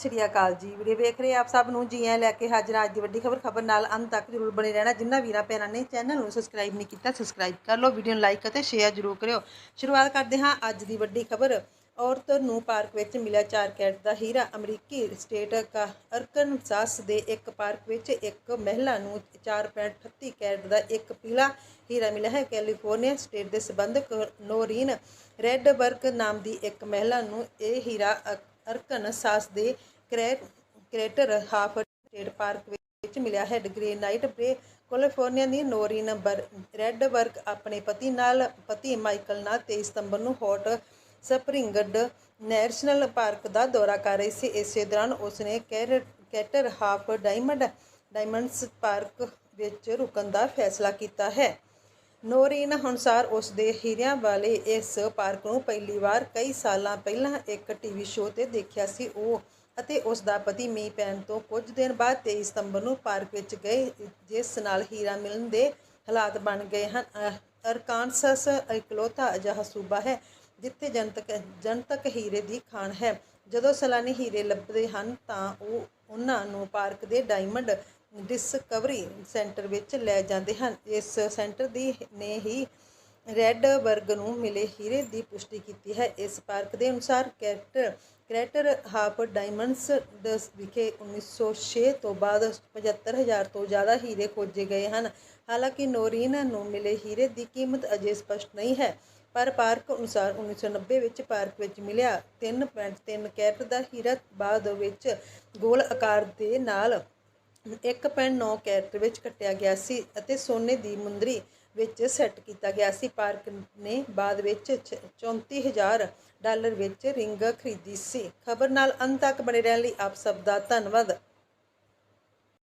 ਸ਼੍ਰੀ ਅਕਾਲ ਜੀ। ਵੀਡੀਓ ਵੇਖ ਰਹੇ ਆਪ ਸਭ ਨੂੰ, ਜੀ ਆਇਆਂ ਲੈ ਕੇ ਹਾਜ਼ਰ ਅੱਜ ਦੀ ਵੱਡੀ ਖਬਰ ਖਬਰ ਨਾਲ ਅੰਤ ਤੱਕ ਜ਼ਰੂਰ ਬਣੇ ਰਹਿਣਾ। ਜਿੰਨਾ ਵੀਰਾਂ ਭੈਣਾਂ ਨੇ ਚੈਨਲ ਨੂੰ ਸਬਸਕ੍ਰਾਈਬ ਨਹੀਂ ਕੀਤਾ ਸਬਸਕ੍ਰਾਈਬ ਕਰ ਲਓ ਵੀਡੀਓ ਨੂੰ ਲਾਈਕ ਅਤੇ ਸ਼ੇਅਰ ਜ਼ਰੂਰ ਕਰਿਓ। ਸ਼ੁਰੂਆਤ ਕਰਦੇ ਹਾਂ ਅੱਜ ਦੀ ਵੱਡੀ ਖਬਰ। ਔਰਤ ਨੂੰ ਪਾਰਕ ਵਿੱਚ ਮਿਲਿਆ 4 ਕੈਰਟ ਦਾ ਹੀਰਾ। ਅਮਰੀਕੀ ਸਟੇਟ ਕਾ ਅਰਕਨਸਾਸ ਦੇ ਇੱਕ ਪਾਰਕ ਵਿੱਚ ਇੱਕ ਮਹਿਲਾ ਨੂੰ 4.38 ਕੈਰਟ ਦਾ ਇੱਕ ਪੀਲਾ ਹੀਰਾ ਮਿਲਿਆ ਹੈ। ਕੈਲੀਫੋਰਨੀਆ ਸਟੇਟ ਦੇ ਸਬੰਧਕ ਨੋਰੀਨ ਰੈਡਬਰਗ ਨਾਮ ਦੀ ਇੱਕ ਮਹਿਲਾ ਨੂੰ ਇਹ ਹੀਰਾ ਅ- ਅਰਕਨਸਾਸ ਦੇ ਕ੍ਰੈ, ਕ੍ਰੇਟਰ ਹਾਫ ਸਟੇਟ ਪਾਰਕ ਵਿੱਚ ਮਿਲਿਆ ਹੈ। ਗ੍ਰੇਨਾਈਟ ਬ੍ਰੇ ਕੈਲੀਫੋਰਨੀਆ ਦੀ ਨੋਰੀਨ ਬਰ- ਰੈਡਬਰਗ ਆਪਣੇ ਪਤੀ ਨਾਲ, ਪਤੀ ਮਾਈਕਲ ਨਾਲ 23 ਸਤੰਬਰ ਨੂੰ ਹੌਟ ਸਪਰਿੰਗਡ ਨੈਸ਼ਨਲ ਪਾਰਕ ਦਾ ਦੌਰਾ ਕਰ ਰਹੀ ਸੀ। ਇਸੇ ਦੌਰਾਨ ਉਸਨੇ char- crater of diamond, diamonds park ਵਿੱਚ ਰੁਕਣ ਦਾ ਫੈਸਲਾ ਕੀਤਾ ਹੈ। ਨੋਰੀਨ ਅਨੁਸਾਰ ਉਸ ਦੇ ਹੀਰਿਆਂ ਵਾਲੇ ਇਸ ਪਾਰਕ ਨੂੰ ਪਹਿਲੀ ਵਾਰ ਕਈ ਸਾਲਾਂ ਪਹਿਲਾਂ ਇੱਕ ਟੀਵੀ ਸ਼ੋਅ ਤੇ ਦੇਖਿਆ ਸੀ ਉਹ, ਅਤੇ ਉਸ ਦਾ ਪਤੀ ਮੀਂਹ ਪੈਣ ਤੋਂ ਕੁਝ ਦਿਨ ਬਾਅਦ 23 ਸਤੰਬਰ ਨੂੰ ਪਾਰਕ ਵਿੱਚ ਗਏ, ਜਿਸ ਨਾਲ ਹੀਰਾ ਮਿਲਣ ਦੇ ਹਾਲਾਤ ਬਣ ਗਏ ਹਨ। ਅਰਕਾਨਸਸ ਇਕਲੌਤਾ ਅਜਿਹਾ ਸੂਬਾ ਹੈ, ਜਿੱਥੇ ਜਨਤਕ ਜਨਤਕ ਹੀਰੇ ਦੀ ਖਾਣ ਹੈ। ਜਦੋਂ ਸੈਲਾਨੀ ਹੀਰੇ ਲੱਭਦੇ ਹਨ ਤਾਂ ਉਹ ਉਹਨਾਂ ਨੂੰ ਪਾਰਕ ਦੇ ਡਾਇਮੰਡ ਡਿਸਕਵਰੀ ਸੈਂਟਰ ਵਿੱਚ ਲੈ ਜਾਂਦੇ ਹਨ। ਇਸ ਸੈਂਟਰ ਦੀ ਨੇ ਹੀ ਰੈਡਬਰਗ ਨੂੰ ਮਿਲੇ ਹੀਰੇ ਦੀ ਪੁਸ਼ਟੀ ਕੀਤੀ ਹੈ। ਇਸ ਪਾਰਕ ਦੇ ਅਨੁਸਾਰ ਕੈਰਟਰ ਕ੍ਰੈਟਰ ਹਾਫ ਡਾਇਮੰਡਸ ਦਸ ਵਿਖੇ 1906 ਤੋਂ ਬਾਅਦ 75000 ਤੋਂ ਜ਼ਿਆਦਾ ਹੀਰੇ ਖੋਜੇ ਗਏ ਹਨ। ਹਾਲਾਂਕਿ ਨੋਰੀਨ ਨੂੰ ਮਿਲੇ ਹੀਰੇ ਦੀ ਕੀਮਤ ਅਜੇ ਸਪਸ਼ਟ ਨਹੀਂ ਹੈ। ਪਰ ਪਾਰਕ ਅਨੁਸਾਰ 1990 ਵਿੱਚ ਪਾਰਕ ਵਿੱਚ ਮਿਲਿਆ। 3.3 ਕੈਰਟ ਦਾ ਹੀਰਾ ਬਾਅਦ ਵਿੱਚ ਗੋਲ ਆਕਾਰ ਦੇ ਨਾਲ 1.9 ਕੈਰਟ ਵਿੱਚ ਕੱਟਿਆ ਗਿਆ ਸੀ ਅਤੇ ਸੋਨੇ ਦੀ ਮੁੰਦਰੀ ਵਿੱਚ ਸੈੱਟ ਕੀਤਾ ਗਿਆ ਸੀ। ਪਾਰਕ ਨੇ ਬਾਅਦ ਵਿੱਚ ਛ- 34000 ਡਾਲਰ ਵਿੱਚ ਰਿੰਗ ਖਰੀਦੀ ਸੀ। ਖਬਰ ਨਾਲ ਅੰਤ ਤੱਕ ਬਣੇ ਰਹਿਣ ਲਈ ਆਪ ਸਭ ਦਾ ਧੰਨਵਾਦ।